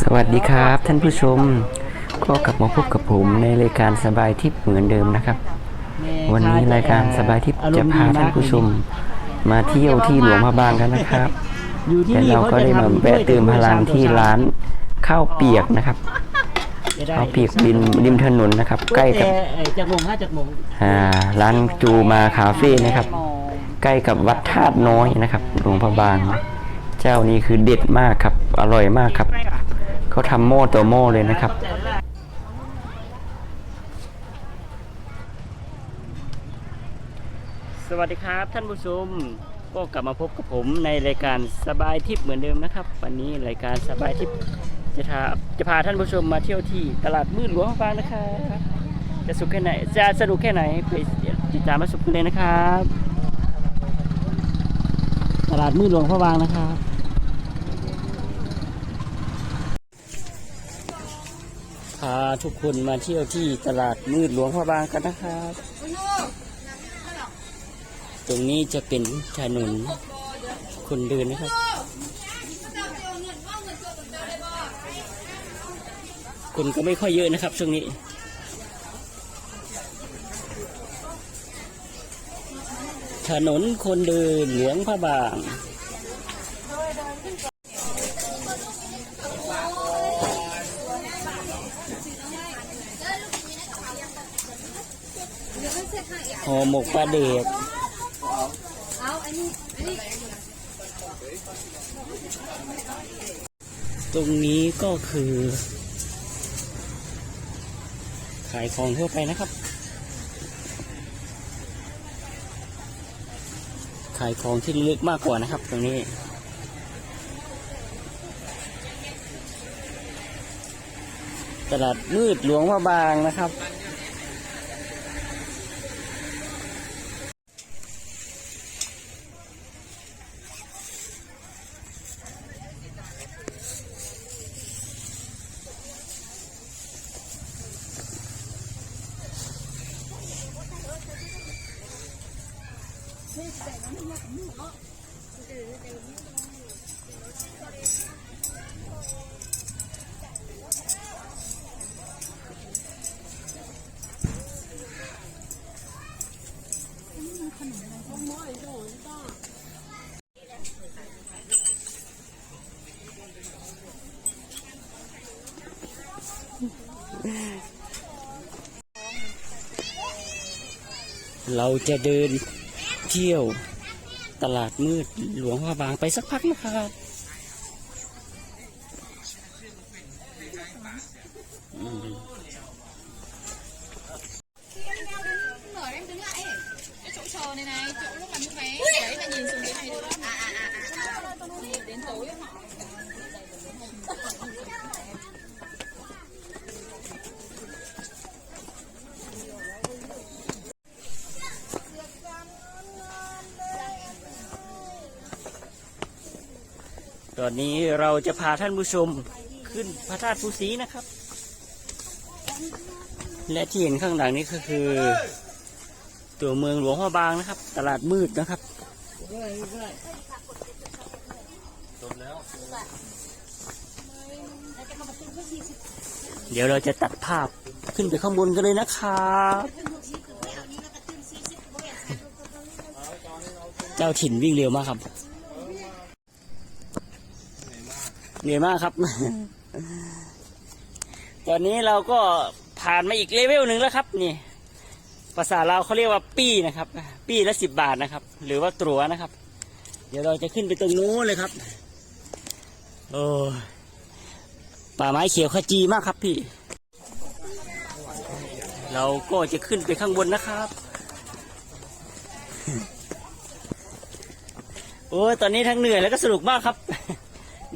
สวัสดีครับท่านผู้ชมก็กลับมาพบกับผมในรายการสบายทิพย์เหมือนเดิมนะครับ วันนี้รายการสบายทิพย์จะพาท่านผู้ชม มาเที่ยวที่หลวงพระบางกันนะครับอยู่ที่และนี่เราก็ได้มาแวะเติมพลังที่ร้านข้าวเปียกนะครับข้าวเปียกริมริมถนนนะครับ ใกล้กับจากโมงห้าจากโมงอ่าร้านจูมาคาเฟ่นะครับ ใกล้กับวัดธาตุน้อยนะครับหลวงพระบาง เจ้านี้คือเด็ดมากครับอร่อยมากครับ เขาทำโม่ตัวโม่เลยนะครับ สวัสดีครับท่านผู้ชมก็กลับมาพบกับผมในรายการสบายทิพย์เหมือนเดิมนะครับ วันนี้รายการสบายทิพย์จะพาจะพาท่านผู้ชมมาเที่ยวที่ตลาดมืดหลวงพระบางนะครับจะสุขแค่ไหนจะสนุกแค่ไหนไปติดตามมาสุขกันเลยนะครับ ตลาดมืดหลวงพระบางนะครับาทุกคนมาเที่ยวที่ตลาดมืดหลวงพระบางกันนะครับ ตรงนี้จะเป็นถนนคนเดินนะครับ คนก็ไม่ค่อยเยอะนะครับช่วงนี้ถนนคนเดินหลวงพระบาง ห่อหมกปลาเด็กตรงนี้ก็คือ ขายของทั่วไปนะครับ ขายของที่ลึกมากกว่านะครับ ตรงนี้ตลาดมืดหลวงพระบางนะครับ เราจะเดิน เที่ยวตลาดมืดหลวงพระบางไปสักพักนะครับอืม Rồi em đứng lại Cái chỗ trò này này, chỗ lúc mà như thế Đấy là nhìn xuống dưới này được không? À à à à Đến tối họ อนนี้เราจะพาท่านผู้ชมขึ้นพระธาตุภูสีนะครับ และที่เห็นข้างหลังนี้ก็คือ ตัวเมืองหลวงพระบางนะครับ ตลาดมืดนะครับเดี๋ยวเราจะตัดภาพขึ้นไปข้างบนกันเลยนะครับเจ้าถิ่นวิ่งเร็วมากครับ เหนื่อยมากครับ ตอนนี้เราก็ผ่านมาอีกเลเวลหนึ่งแล้วครับ นี่ ภาษาเราเขาเรียกว่าปี้นะครับ ปี้ละสิบบาทนะครับ หรือว่าตั๋วนะครับ เดี๋ยวเราจะขึ้นไปตรงนู้นเลยครับ โอ้ป่าไม้เขียวขจีมากครับพี่ เราก็จะขึ้นไปข้างบนนะครับ โอ้ตอนนี้ทั้งเหนื่อยแล้วก็สนุกมากครับ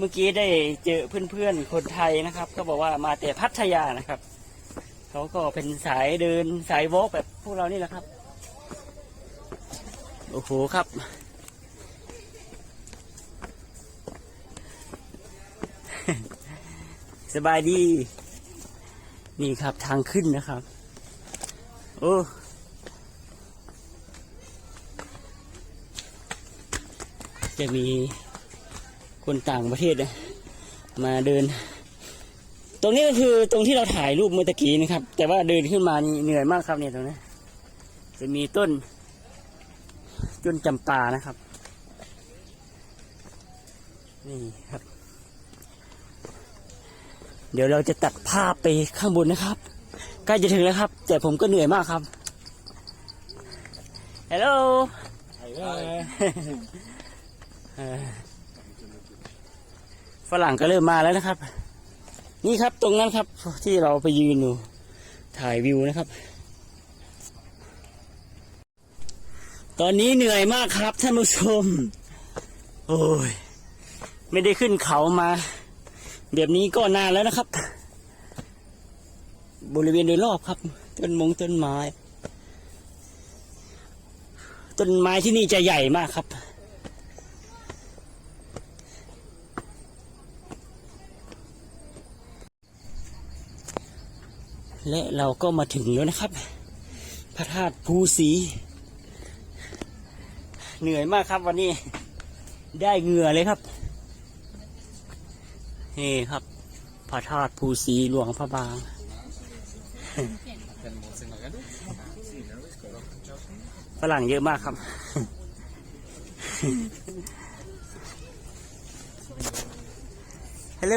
เมื่อกี้ได้เจอเพื่อนๆคนไทยนะครับเขาบอกว่ามาแต่พัทยานะครับเขาก็เป็นสายเดินสายวอล์กแบบพวกเรานี่แหละครับ โอ้โหครับ สบายดี นี่ครับทางขึ้นนะครับ โอ้จะมี คนต่างประเทศนะมาเดิน ตรงนี้ก็คือตรงที่เราถ่ายรูปเมื่อตะกี้นะครับ แต่ว่าเดินขึ้นมานี่เหนื่อยมากครับเนี่ยตรงนี้จะมีต้นต้นจำปานะครับ นี่ครับ เดี๋ยวเราจะตัดภาพไปข้างบนนะครับใกล้จะถึงแล้วครับ แต่ผมก็เหนื่อยมากครับฮัลโหล ฝรั่งก็เริ่มมาแล้วนะครับ นี่ครับตรงนั้นครับ ที่เราไปยืนอยู่ถ่ายวิวนะครับ ตอนนี้เหนื่อยมากครับท่านผู้ชม โอ้ย ไม่ได้ขึ้นเขามา แบบนี้ก็นานแล้วนะครับ บริเวณโดยรอบครับ ต้นมงต้นไม้ ต้นไม้ที่นี่จะใหญ่มากครับ และเราก็มาถึงแล้วนะครับ พระธาตุภูสี เหนื่อยมากครับวันนี้ ได้เหงื่อเลยครับ นี่ครับ พระธาตุภูสีหลวงพระบาง ฝรั่งเยอะมากครับ ฮัลโหล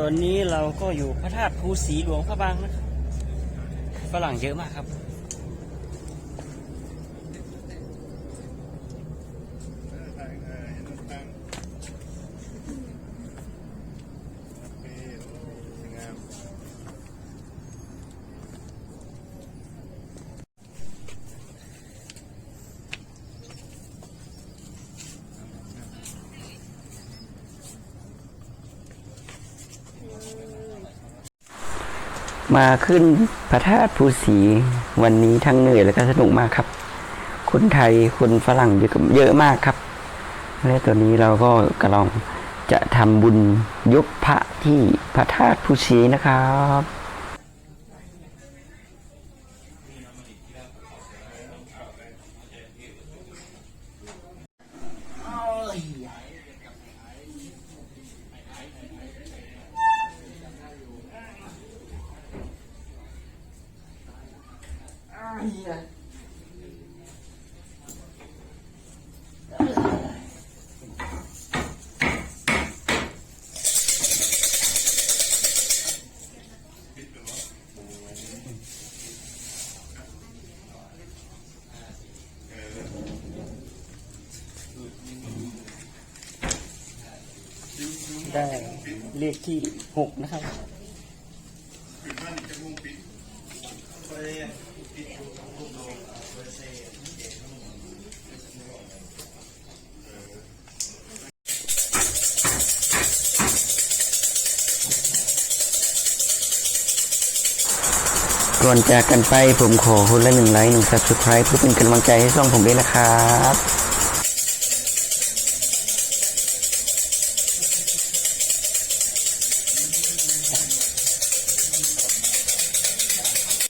ตอนนี้เราก็อยู่พระธาตุภูสีหลวงพระบางนะครับฝรั่งเยอะมากครับ มาขึ้นพระธาตุภูสีวันนี้ทั้งเหนื่อยและก็สนุกมากครับ คนไทยคนฝรั่งเยอะมากครับ และตอนนี้เราก็กำลังจะทำบุญยกพระที่พระธาตุภูสีนะครับ เลขที่หกนะครับก่อนจากกันไปผมขอคนละหนึ่งไลค์หนึ่ง subscribe เพื่อเป็นกำลังใจให้ช่องผมด้วยนะครับ